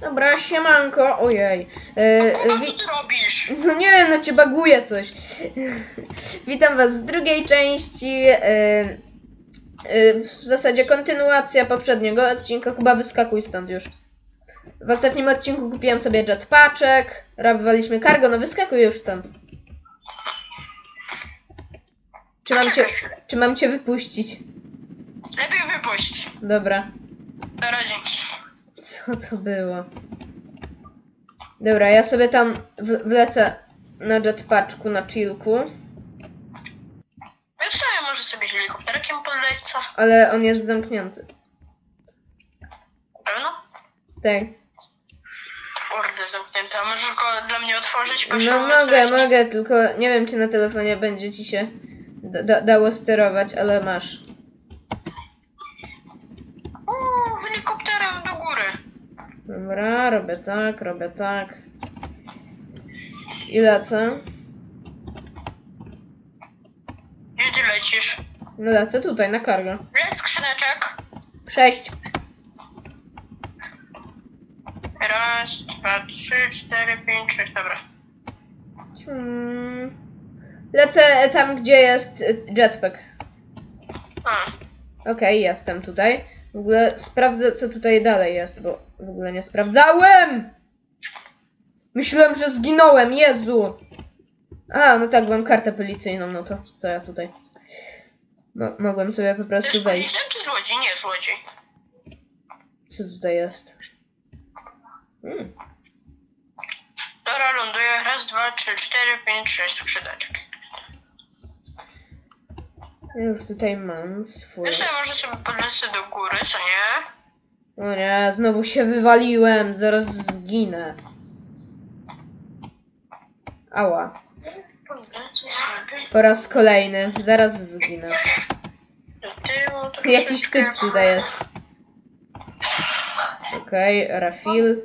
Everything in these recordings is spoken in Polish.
Dobra, siemanko, ojej. E, Kuba, wi- co ty robisz? no nie wiem, no cię baguje coś. Witam was w drugiej części. e, e, w zasadzie kontynuacja poprzedniego odcinka. Kuba, wyskakuj stąd już. W ostatnim odcinku kupiłem sobie jetpaczek. Rabowaliśmy cargo, no wyskakuj już stąd. Czy mam cię, czy mam cię wypuścić? Lepiej wypuść. Dobra. Dobra, dzięki. Co to było? Dobra, ja sobie tam wlecę na jetpaczku, na chillku, Ja wstaję może sobie helikopterkiem podlecieć. ale on jest zamknięty. Pewno? Tak. Kurde, zamknięte. A możesz go dla mnie otworzyć? No mogę, sobie- mogę, tylko nie wiem czy na telefonie będzie ci się da- dało sterować, ale masz. Uuu, helikopterem do góry. Dobra, robię tak, robię tak. I lecę. Gdzie ty lecisz? No lecę tutaj, na cargo. Ile skrzyneczek? Sześć. Raz, dwa, trzy, cztery, pięć, sześć. Dobra. Hmm. Lecę tam, gdzie jest jetpack. A, Okej, jestem tutaj. W ogóle sprawdzę, co tutaj dalej jest, bo w ogóle nie sprawdzałem! Myślałem, że zginąłem, Jezu! A, no tak, mam kartę policyjną, no to co ja tutaj? Mo- mogłem sobie po prostu jest wejść. policjant czy złodziej? Nie, złodziej. Co tutaj jest? Hmm. Dobra, ląduję. Raz, dwa, trzy, cztery, pięć, sześć skrzydeczek. Ja już tutaj mam swój. Sobie może sobie podlecę do góry, co nie? O nie, znowu się wywaliłem, zaraz zginę. Ała. Podlecę sobie Po raz kolejny, zaraz zginę. do tyłu troszeczkę. Jakiś typ tutaj jest. Okej, Rafil.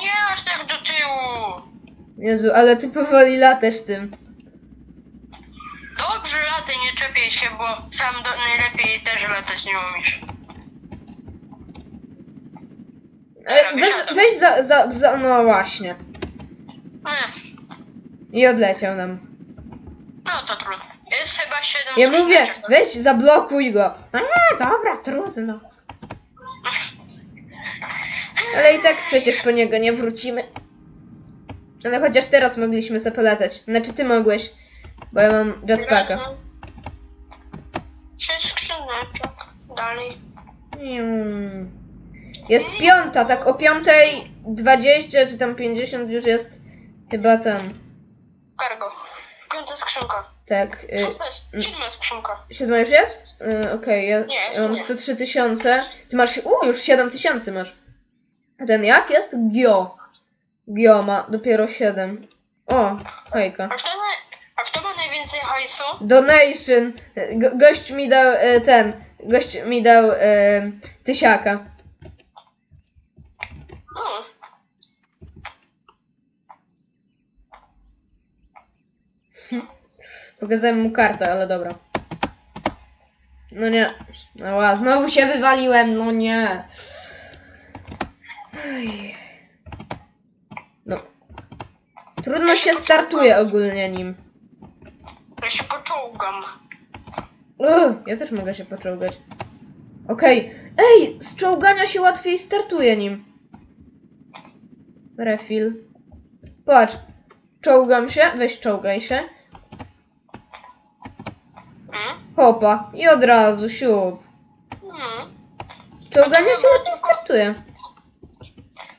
Nie aż tak do tyłu. Jezu, ale ty powoli latasz tym. Dobrze, lataj, nie czepiaj się, bo sam do, najlepiej też latać nie umiesz. E, weź weź za, za, za, no właśnie. Nie, I odleciał nam. no to trudno. Jest chyba 7 Ja mówię, skrzyneczek. weź zablokuj go. A, dobra, trudno. Ale i tak przecież po niego nie wrócimy. Ale chociaż teraz mogliśmy sobie polatać. Znaczy ty mogłeś, bo ja mam jetpacka. Sześć skrzyneczek. Dalej. Mm. Jest piąta, tak o piątej 20 czy tam 50 już jest chyba ten. Cargo. Piąta skrzynka. Tak. Y, Co to jest? Siódma skrzynka. siódma już jest? Y, Okej, ja, Nie, ja mam nie. 103 tysiące. Ty masz, u, już 7 tysięcy masz. A ten jak jest? Gio. Gio ma dopiero 7. O, hejka. A a najwięcej hajsu? Donation. Go, gość mi dał e, ten. Gość mi dał e, tysiaka. Hmm. Pokazałem mu kartę, ale dobra. No nie. No ła, znowu się wywaliłem, no nie. Ej. No. Trudno się startuje ogólnie nim. Poczołgam. Ugh, ja też mogę się poczołgać. Okej. Ej, z czołgania się łatwiej startuje nim. Refill. Patrz. Czołgam się, weź czołgaj się. Hmm? Hopa. I od razu, siup. Hmm. Czołganie się łatwiej startuje.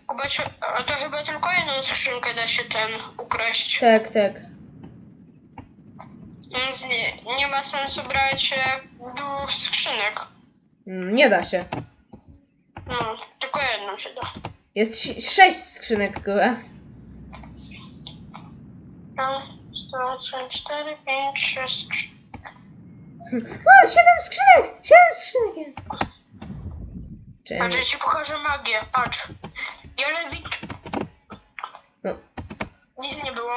Chyba się, a to chyba tylko jedną skrzynkę da się ten ukraść. Tak, tak. Więc nie, nie ma sensu brać e, dwóch skrzynek. Mm, Nie da się. No, tylko jedną się da. Jest sześć skrzynek chyba. Raz, dwa, trzy, cztery, pięć, sześć. O, siedem skrzynek! Siedem skrzynek! jest. Czemu? Patrz, ja ci pokażę magię, patrz. Ja lewit... No, Nic nie było.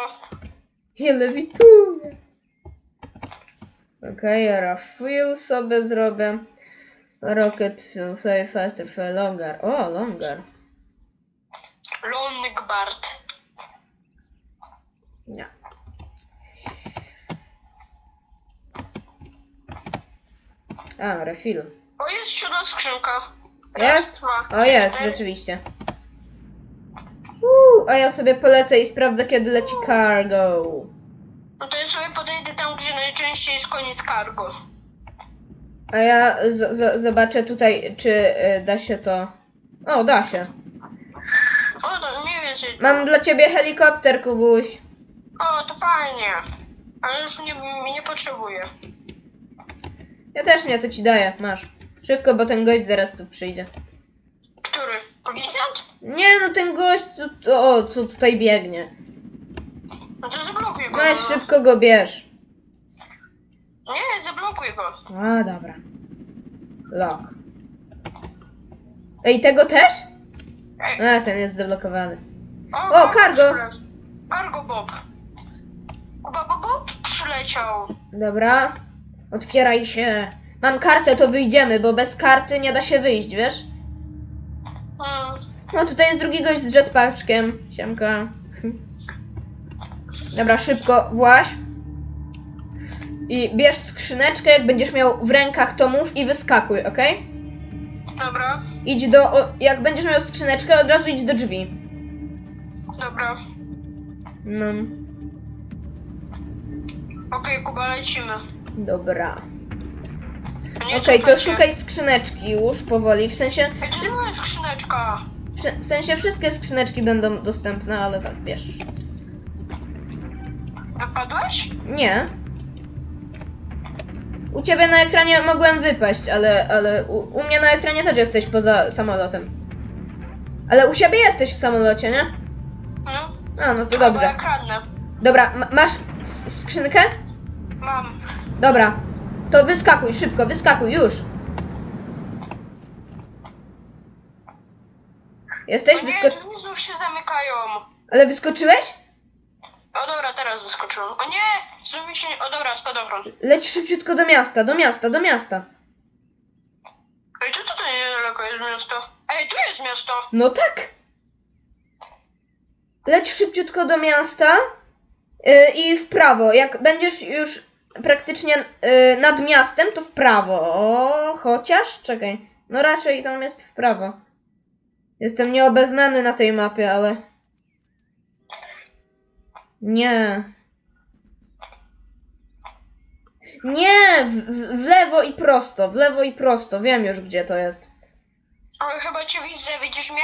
nie. Okej, okay, Rafuel sobie zrobię. Rocket, fly faster, fly longer. O, longer. Longbard. Nie. A, refill. O, jest siódma skrzynka. Jest? dwa, O, trzy, jest, cztery. rzeczywiście. Uuu, a ja sobie polecę i sprawdzę, kiedy leci cargo. No to ja sobie gdzie najczęściej jest koniec cargo. A ja z- z- zobaczę tutaj, czy y, da się to... O, da się. O, to mniej więcej. Mam dla ciebie helikopter, Kubuś. O, to fajnie. Ale już nie, nie potrzebuję. Ja też nie, to ci daję, masz. Szybko, bo ten gość zaraz tu przyjdzie. Który? Policjant? Nie, no ten gość, co, o, co tutaj biegnie. No to zablokuj go. Masz, no. szybko go bierz. Nie, zablokuj go. A, dobra. Lock. Ej, tego też? Ej, A, ten jest zablokowany. o, cargo. Cargo Bob. Kuba, bo Bob przyleciał. Dobra. Otwieraj się. Mam kartę, to wyjdziemy, bo bez karty nie da się wyjść, wiesz? Hmm. No tutaj jest drugi gość z jetpackiem. Siemka. Dobra, szybko właź. I bierz skrzyneczkę, jak będziesz miał w rękach, to mów i wyskakuj, ok? Dobra, Idź do... O, jak będziesz miał skrzyneczkę, od razu idź do drzwi. dobra. No, Okej, Kuba, lecimy. dobra. Nie Okej, to czekajcie. szukaj skrzyneczki już powoli. W sensie... Ej, to znowu jest skrzyneczka. W sensie wszystkie skrzyneczki będą dostępne, ale tak, wiesz. Wypadłeś? Nie. U ciebie na ekranie mogłem wypaść, ale, ale u, u mnie na ekranie też jesteś poza samolotem. Ale u siebie jesteś w samolocie, nie? No. A, no to dobrze. Dobra, ma, masz s- skrzynkę? Mam. Dobra. To wyskakuj, szybko, wyskakuj, już. Jesteś? Nie, Wysko... drzwi znów się zamykają. Ale wyskoczyłeś? O dobra, teraz wyskoczyłem. O nie! Mi się... O dobra, spadochron. Leć szybciutko do miasta, do miasta, do miasta. Ej, to tutaj niedaleko jest miasto. Ej, tu jest miasto. No tak. Leć szybciutko do miasta yy, i w prawo. Jak będziesz już praktycznie yy, nad miastem, to w prawo. O, chociaż, czekaj. No raczej tam jest w prawo. Jestem nieobeznany na tej mapie, ale... Nie. Nie, w, w, w lewo i prosto, w lewo i prosto. Wiem już, gdzie to jest. Ale chyba cię widzę, widzisz mnie?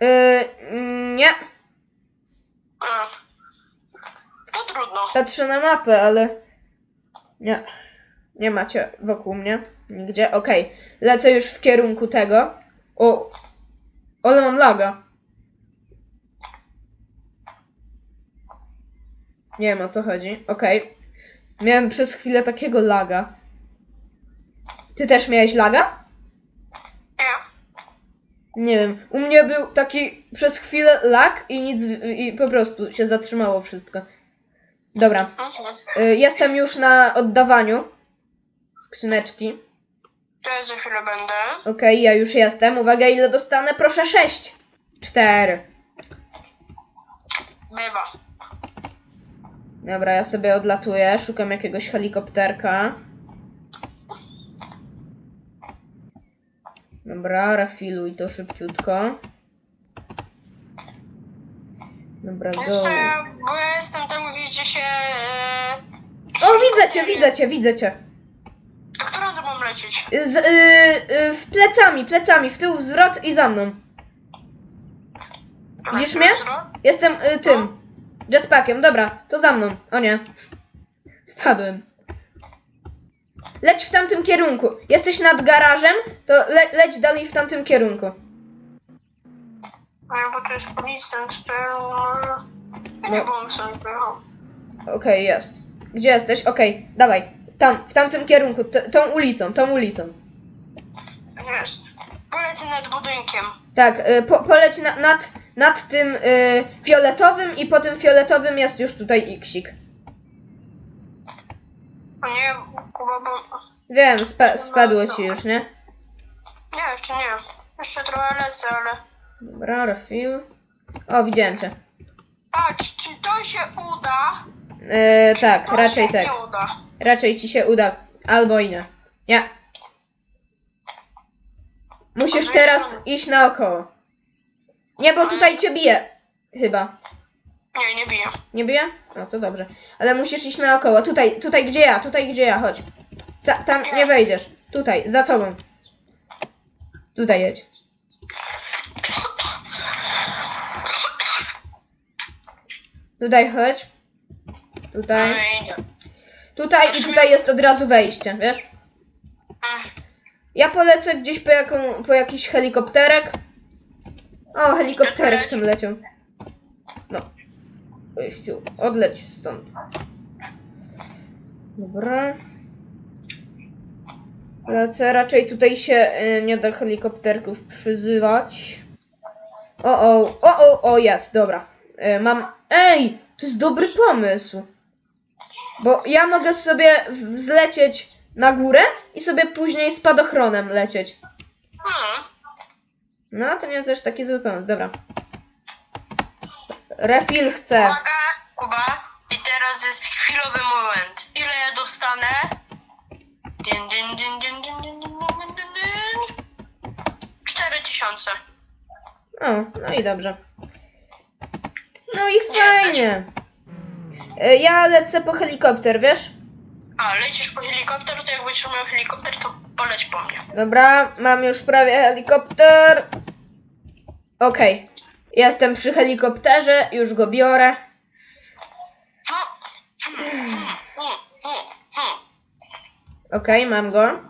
Yy, nie. To trudno. Patrzę na mapę, ale nie. Nie macie wokół mnie. Nigdzie. Okej. Lecę już w kierunku tego. O. Ale mam laga. Nie wiem o co chodzi. Okej. Miałem przez chwilę takiego laga. Ty też miałeś laga? Nie. Nie wiem. U mnie był taki przez chwilę lag i nic. i po prostu się zatrzymało wszystko. Dobra. Y, Jestem już na oddawaniu skrzyneczki. Ja za chwilę będę. Okej, ja już jestem. Uwaga, ile dostanę? Proszę sześć. Cztery. Bywa. Dobra, ja sobie odlatuję. Szukam jakiegoś helikopterka. Dobra, refiluj to szybciutko. Dobra, go. Jeszcze, bo ja jestem tam, gdzie się... E, O, widzę cię, widzę cię, widzę cię. A którędy mam lecieć? Z, y, y, w plecami, plecami, w tył, w zwrot i za mną. Widzisz mnie? Jestem y, tym. Jetpackiem, dobra, to za mną. O nie. Spadłem. Leć w tamtym kierunku. Jesteś nad garażem, to le leć dalej w tamtym kierunku. No, bo to jest policjant, to ja nie No. byłem sobie pojechał. Okej, jest. Gdzie jesteś? Okej, dawaj. Tam, w tamtym kierunku, t tą ulicą, tą ulicą. Jest. Polecę nad budynkiem. Tak, y, po poleć na nad, nad tym y, fioletowym i po tym fioletowym jest już tutaj iksik. Nie, Kuba, bo... Wiem, spa spadło ci już, nie? Nie, jeszcze nie. Jeszcze trochę lecę, ale... Dobra, refill. O, widziałem cię. Patrz, czy to się uda? E, tak, To raczej się tak. nie uda. Raczej ci się uda. Albo i nie. Nie. Musisz teraz iść naokoło. Nie, bo tutaj cię bije. Chyba. Nie, nie biję. Nie bije? No to dobrze. Ale musisz iść naokoło. Tutaj, tutaj gdzie ja, tutaj gdzie ja, chodź. Ta, tam nie wejdziesz. Tutaj, za tobą. Tutaj jedź. Tutaj chodź. Tutaj. Tutaj i tutaj jest od razu wejście, wiesz? Ja polecę gdzieś po, jaką, po jakiś helikopterek. O, helikopterek tam leciał. No. Wyjściu, odleć stąd. Dobra. Lecę, raczej tutaj się y, nie da helikopterków przyzywać. O, o, o, o, o, jest, dobra. Y, mam, ej, to jest dobry pomysł. Bo ja mogę sobie wzlecieć na górę i sobie później spadochronem lecieć. No, to nie jest też taki zły pomysł, dobra. Refill chcę. Uwaga, Kuba. I teraz jest chwilowy moment. Ile ja dostanę? Din, din, din, din, din, din, din, din, din, din. Cztery tysiące. O, no i dobrze. No i fajnie. E, Ja lecę po helikopter, wiesz? A, lecisz po helikopter, to jak będziesz miał helikopter, to poleć po mnie. Dobra, mam już prawie helikopter. Okej. Jestem przy helikopterze, już go biorę. Okej, mam go.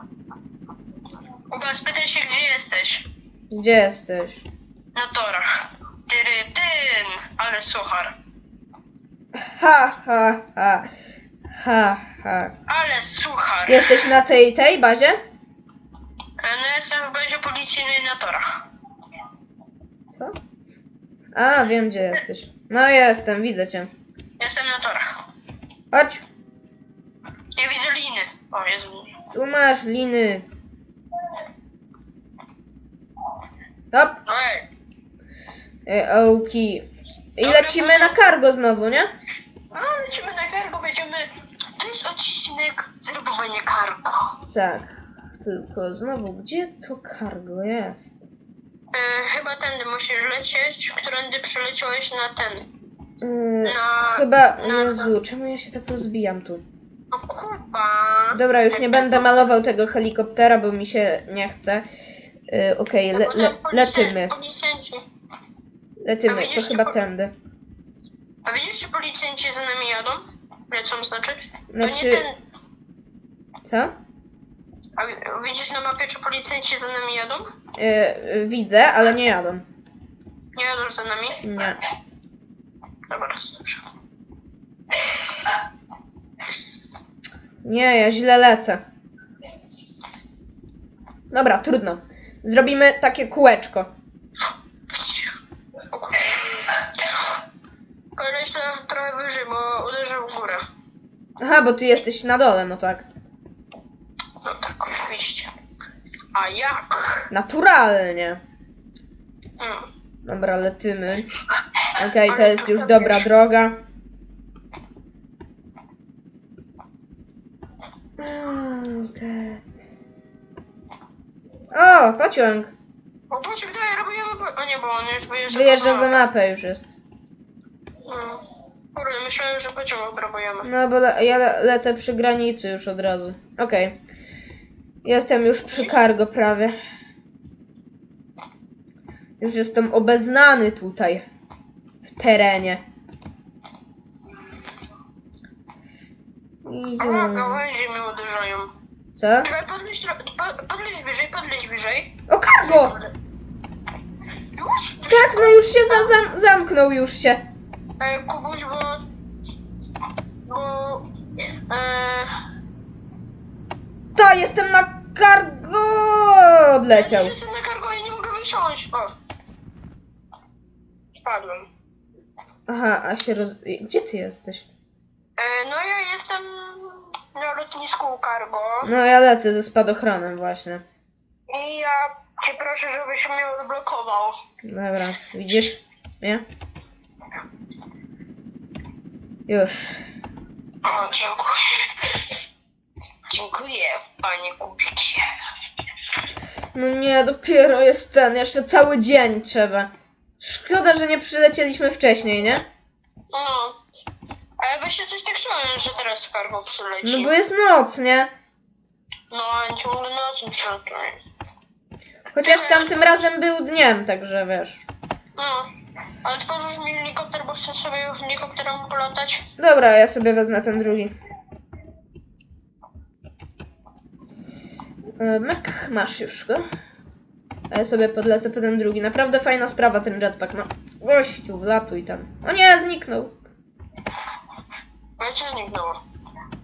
Kuba, spytaj się, gdzie jesteś. Gdzie jesteś? Na torach. Tyry, tyn, ale suchar. Ha, ha, ha. Ha, ha. Ale suchar. Jesteś na tej, tej bazie? No jestem w bazie policyjnej na torach. Co? A, wiem gdzie jesteś. No jestem, widzę cię. Jestem na torach. Chodź, Nie widzę liny. O, jest lina. tu masz liny. Hop, No ej. e, ołki. I lecimy na cargo znowu, nie? No, lecimy na cargo, będziemy... To jest odcinek zrybowanie cargo. Tak. Tylko znowu, gdzie to cargo jest? E, chyba tędy musisz lecieć, którędy przyleciałeś na ten. Mm, Na... chyba, na- Jezu, czemu ja się tak rozbijam tu? No Kuba. Dobra, już nie będę malował tego helikoptera, bo mi się nie chce. Y, Okej, No le, le, letymy, Policjanci. letymy, to chyba tędy. A widzisz, czy policjanci za nami jadą? Lecą, znaczy? To Znaczy- nie ten... Co? A wi- widzisz na mapie, czy policjanci za nami jadą? Y, y, widzę, ale nie jadą. Nie jadą za nami? Nie. Dobra, dobrze. Nie, ja źle lecę. Dobra, trudno. Zrobimy takie kółeczko. O kurde. Ale jeszcze trochę wyżej, bo uderzył w górę. Aha, bo ty jesteś na dole, no tak. No tak, oczywiście. A jak? Naturalnie. Mm. Dobra, letymy. Okej, to jest już dobra droga. Okej. O, pociąg. O, pociąg dalej robimy... Po... O nie, bo on już wyjeżdża Wyjeżdża za mapę. już jest. Mm. Kurde, myślałem, że pociąg obrabujemy. No bo le ja le lecę przy granicy już od razu. Okej. Jestem już przy cargo prawie. Już jestem obeznany tutaj. W terenie. I A, gałęzie mnie uderzają. Co? Czekaj, podleź, tro- po, podleź wyżej, podleź wyżej. O cargo! Już? Tak, no już się za zam zamknął już się. E, Kubuś, bo... Bo... E, To jestem na cargo! Odleciał. Ja jestem na cargo i nie mogę wysiąść. O. Spadłem. Aha, a się roz... Gdzie ty jesteś? E, no ja jestem na lotnisku cargo No ja lecę ze spadochronem właśnie. i ja cię proszę, żebyś mnie odblokował. Dobra, widzisz? Nie? Już. O, dziękuję. Dziękuję, panie Kubiksie. No nie, dopiero jest ten, jeszcze cały dzień trzeba. Szkoda, że nie przylecieliśmy wcześniej, nie? No. Ale właśnie coś tak czułem, że teraz cargo przyleci. No bo jest noc, nie? No, a ciągle tym przelatuje. Chociaż tamtym razem był dniem, także wiesz. No. Ale tworzysz mi helikopter, bo chcę sobie helikopterem polatać. Dobra, ja sobie wezmę ten drugi. Mek, masz już go. A ja sobie podlecę po ten drugi. Naprawdę fajna sprawa ten jetpack, no. Gościu, wlatuj tam. O nie, zniknął. Ale ci zniknęło.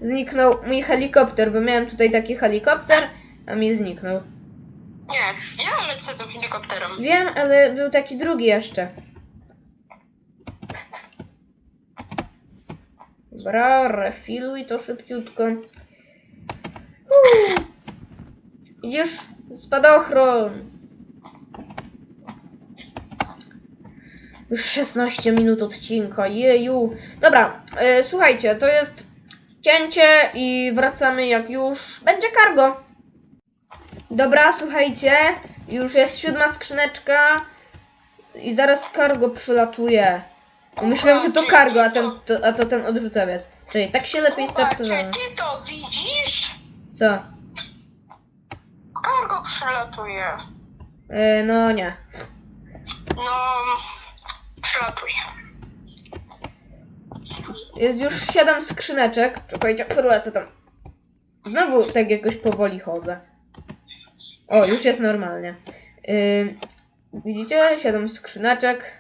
Zniknął mój helikopter, bo miałem tutaj taki helikopter, a mi zniknął. Nie, ja lecę tym helikopterem. Wiem, ale był taki drugi jeszcze. Dobra, refiluj to szybciutko. Uuu. Widzisz? Spadochron. Już 16 minut odcinka, jeju. Dobra, e, słuchajcie, to jest cięcie i wracamy jak już będzie cargo. Dobra, słuchajcie, już jest siódma skrzyneczka i zaraz cargo przylatuje. Myślałem, że to cargo, a, ten, to, a to ten odrzutowiec. Czyli tak się lepiej Kuba, czy startowało. ty to widzisz? Co? Cargo przylatuje. E, no nie. No, przylatuje. Jest już siedem skrzyneczek. Czekajcie, podlecę tam. Znowu tak jakoś powoli chodzę. O, już jest normalnie. Yy, widzicie? Siedem skrzyneczek.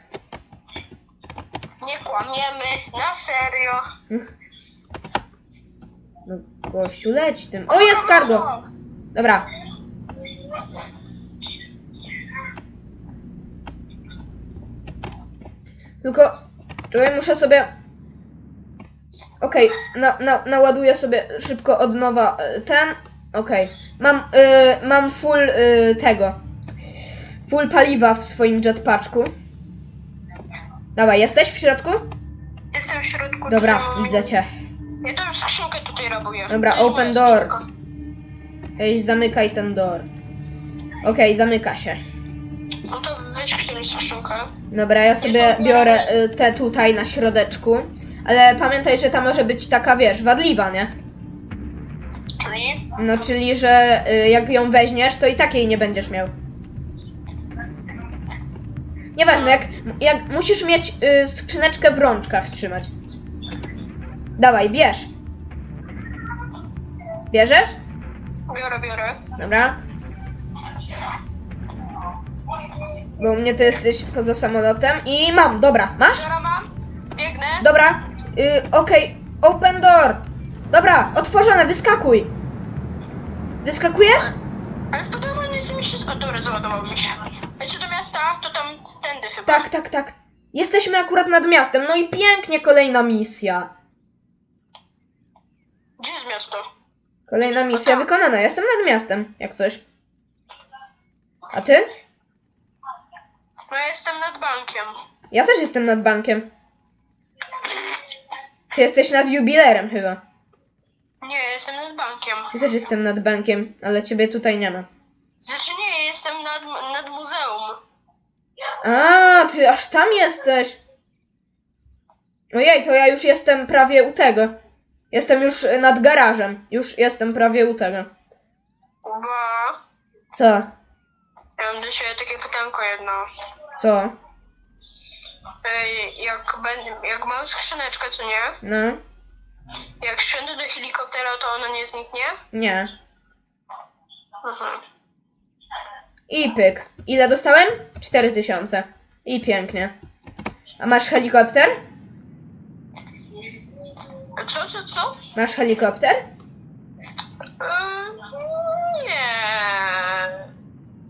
Nie kłamiemy, na serio. No, gościu, leć tym. O, jest cargo! Dobra. Tylko, czekaj, muszę sobie... Okej, na, na, naładuję sobie szybko od nowa e, ten. Okej, mam, y, mam full y, tego. Full paliwa w swoim jetpaczku. Dawaj, jesteś w środku? Jestem w środku. Dobra, to- widzę cię. Ja już skrzynkę tutaj robuję. Dobra, open door. skrzynka. Ej, zamykaj ten door. Okej, zamyka się. No to weź tym skrzynkę. Dobra, ja sobie biorę y, te tutaj na środeczku. Ale pamiętaj, że ta może być taka, wiesz, wadliwa, nie? Czyli? No, czyli, że y, jak ją weźmiesz, to i tak jej nie będziesz miał. Nieważne, jak, jak musisz mieć y, skrzyneczkę w rączkach trzymać. Dawaj, bierz. Bierzesz? Biorę, biorę. Dobra. Bo u mnie to jesteś poza samolotem. I mam, dobra, masz? Biorę mam. Biegnę. Dobra, y, okej, open door. Dobra, otworzone, wyskakuj. Wyskakujesz? Ale spodobał mi się... O, dobra, załadował mi się. Lecę do miasta, to tam tędy chyba. Tak, tak, tak. Jesteśmy akurat nad miastem. No i pięknie, kolejna misja. Gdzie jest miasto? Kolejna misja wykonana. Jestem nad miastem, jak coś. A ty? No ja jestem nad bankiem. Ja też jestem nad bankiem. Ty jesteś nad jubilerem chyba. Nie, ja jestem nad bankiem. Ja też jestem nad bankiem, ale ciebie tutaj nie ma. Znaczy nie, ja jestem nad, nad muzeum. A, ty aż tam jesteś. Ojej, to ja już jestem prawie u tego. Jestem już nad garażem. Już jestem prawie u tego. Kuba, Co? Ja mam do ciebie takie pytanko jedno. Co? Ej, jak, ben, jak mam skrzyneczkę, co nie? No? Jak wsiądę do helikoptera, to ona nie zniknie? Nie. Mhm. I pyk. Ile dostałem? 4000. I pięknie. A masz helikopter? Co, co, co? Masz helikopter? Ym, nie.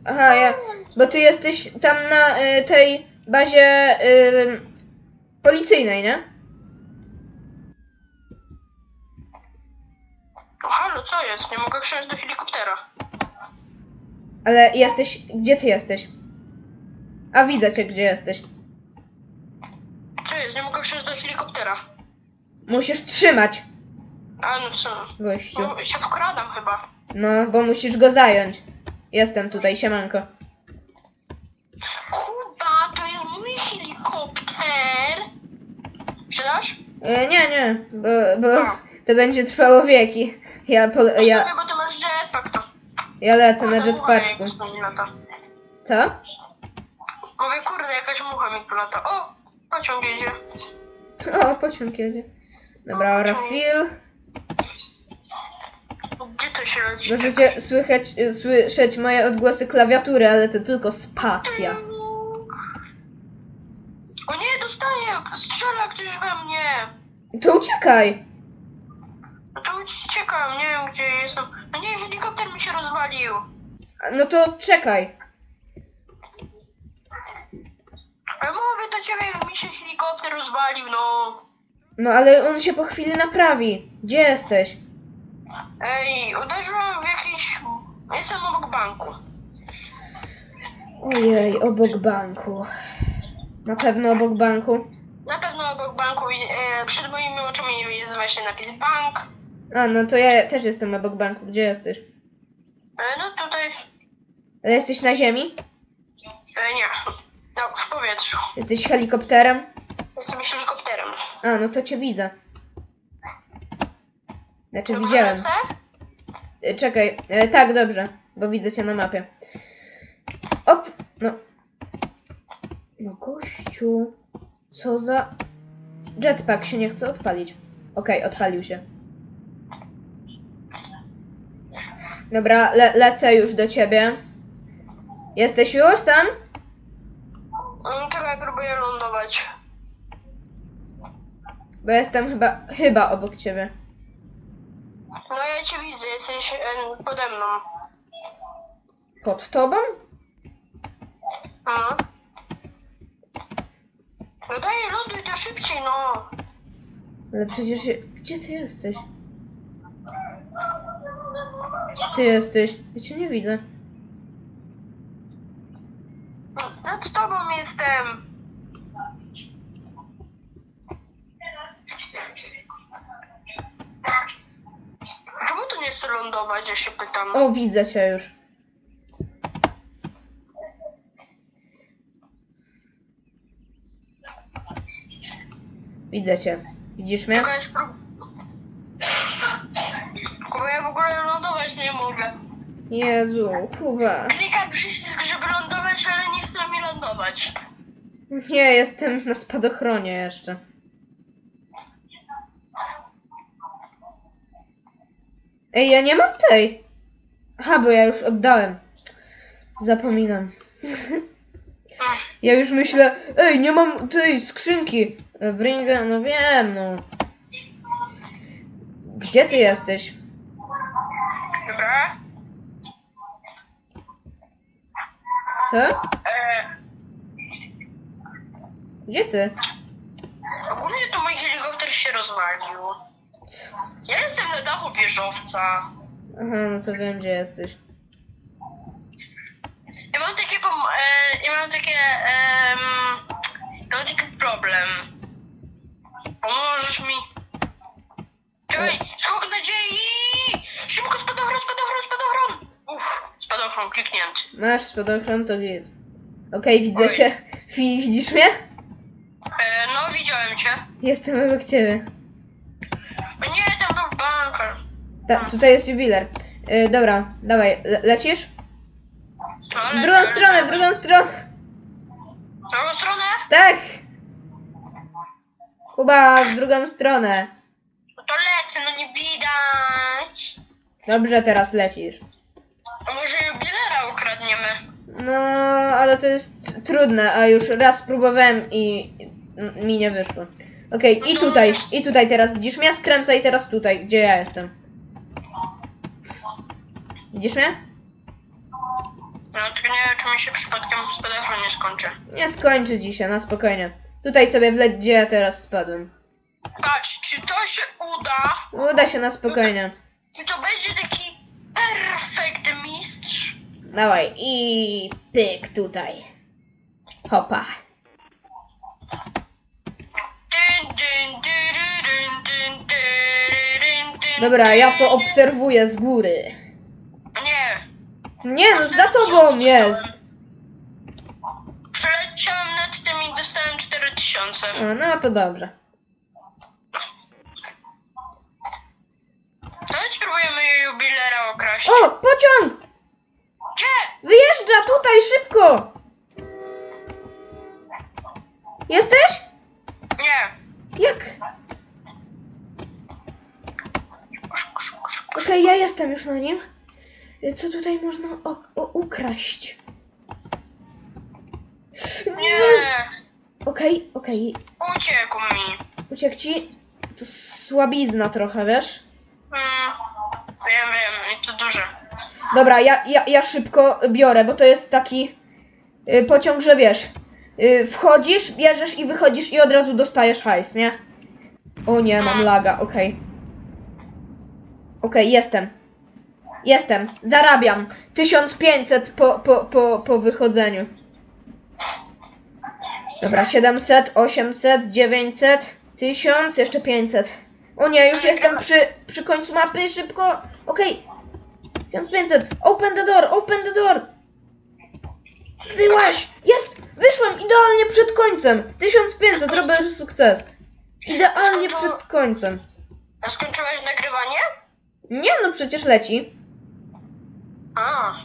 Aha, ja. Bo ty jesteś tam na y, tej bazie y, policyjnej, nie? O, halo, co jest? Nie mogę wsiąść do helikoptera. Ale jesteś. Gdzie ty jesteś? A widzę cię, gdzie jesteś. jest? Nie mogę wsiąść do helikoptera. Musisz trzymać, A no co? gościu. No, się wkradam chyba. No, bo musisz go zająć. Jestem tutaj, siemanko. Kuba, to jest mój helikopter. Sprzedasz? E, nie, nie, bo, bo to będzie trwało wieki. Ja, po, Ja... ja, bo ty masz jetpack to. ja lecę na Kurde, mucha jetpacku. jakaś na mnie lata. Co? Mówię, kurde, jakaś mucha mi tu lata. O, pociąg jedzie. O, pociąg jedzie. Dobra. Gdzie to Możecie słychać, słyszeć moje odgłosy klawiatury, ale to tylko spacja. O nie, dostaję! Strzela ktoś we mnie! To uciekaj! No to uciekam, nie wiem gdzie jestem. No nie, helikopter mi się rozwalił. No to czekaj. Ale mówię do ciebie, jak mi się helikopter rozwalił, no. No ale on się po chwili naprawi. Gdzie jesteś? Ej, uderzyłem w jakiś... Jestem obok banku. Ojej, obok banku. Na pewno obok banku. Na pewno obok banku, i, e, przed moimi oczami jest właśnie napis bank. A, no to ja też jestem obok banku. Gdzie jesteś? E, no tutaj... Ale jesteś na ziemi? E, nie. No, w powietrzu. Jesteś helikopterem? Jestem helikopterem. A, no to cię widzę. Znaczy Dobrze widziałem. lecę? E, Czekaj, e, tak, dobrze, bo widzę cię na mapie. Op, no. No gościu, co za... Jetpack się nie chce odpalić. Okej, odpalił się. Dobra, le lecę już do ciebie. Jesteś już tam? Mm, Czekaj, próbuję lądować. Bo jestem chyba, chyba obok ciebie. No ja cię widzę, jesteś e, pode mną. Pod tobą? No. No daj, ląduj to szybciej, no. Ale przecież... je- Gdzie ty jesteś? Gdzie ty jesteś? Ja cię nie widzę. Nad tobą jestem. Lądować, ja się pytam. O, widzę cię już. Widzę cię. Widzisz mnie? Czekaj, sprób... Kuba, ja w ogóle lądować nie mogę. Jezu, Kuba. Klikam przycisk, żeby lądować, ale nie chce mi lądować. Nie, jestem na spadochronie jeszcze. Ej, ja nie mam tej. Aha, bo ja już oddałem. Zapominam. Ja już myślę, ej, nie mam tej skrzynki. Bringa, no wiem, no. Gdzie ty jesteś? Dobra. Co? E, Gdzie ty? ogólnie to mój helikopter się rozwalił. Ja jestem na dachu wieżowca. Aha, no to wiem, gdzie jesteś. Ja mam takie pom- e, ja mam takie em, ja mam taki problem. Pomożesz mi? Czekaj, skok nadziei! Szybko spadochron, spadochron, spadochron! Uff, spadochron kliknięty. Masz spadochron, to git. Okej, widzę Oj. cię. Wi- widzisz mnie? E, no widziałem cię. Jestem obok ciebie. O nie, tam był banker. Ta, tutaj jest jubiler. Y, dobra, dawaj, le lecisz? No, W lecę, drugą lecę. stronę, w drugą stronę. W drugą stronę? Tak! Kuba, w drugą stronę. No to lecę, no nie widać. Dobrze, teraz lecisz. A może jubilera ukradniemy? No, ale to jest trudne, a już raz próbowałem i i mi nie wyszło. Okej, i tutaj, i tutaj teraz widzisz mnie? Skręcaj teraz tutaj, gdzie ja jestem. Widzisz mnie? No tylko nie wiem, czy mi się przypadkiem spadachron nie skończy. Nie skończy dzisiaj, na no spokojnie. Tutaj sobie wleć, gdzie ja teraz spadłem. Patrz, czy to się uda? Uda się na spokojnie. Czy to będzie taki perfekt mistrz? Dawaj i pyk tutaj. Hopa. Dobra, ja to obserwuję z góry. Nie. Nie no, za tobą jest. Przeleciałam nad tym i dostałem 4000. A, no to dobrze. No i spróbujemy jubilera okraść. O, pociąg! Gdzie? Wyjeżdża tutaj, szybko! Jesteś? Nie. Jak? Okej, ja jestem już na nim. Co tutaj można ukraść? Nie. Okej, okej. Uciekł mi. Uciekł ci? To słabizna trochę, wiesz? Hmm. Wiem, wiem. I to duże. Dobra, ja, ja, ja szybko biorę, bo to jest taki y, pociąg, że wiesz, y, wchodzisz, bierzesz i wychodzisz i od razu dostajesz hajs, nie? O nie, mam laga, okej. Okej, jestem. Jestem, zarabiam 1500 po, po, po, po wychodzeniu. Dobra, 700, 800, 900, 1000, jeszcze 500. O nie, już jestem przy, przy końcu mapy, szybko. Okej, 1500, open the door, open the door. Wyłaś, jest, wyszłem idealnie przed końcem. 1500, robię sukces. Idealnie przed końcem. A skończyłeś nagrywanie? Nie no, przecież leci. A.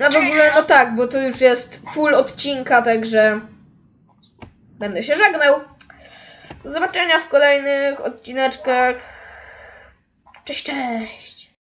A w ogóle, no tak, bo to już jest full odcinka, także będę się żegnał. Do zobaczenia w kolejnych odcineczkach. Cześć, cześć.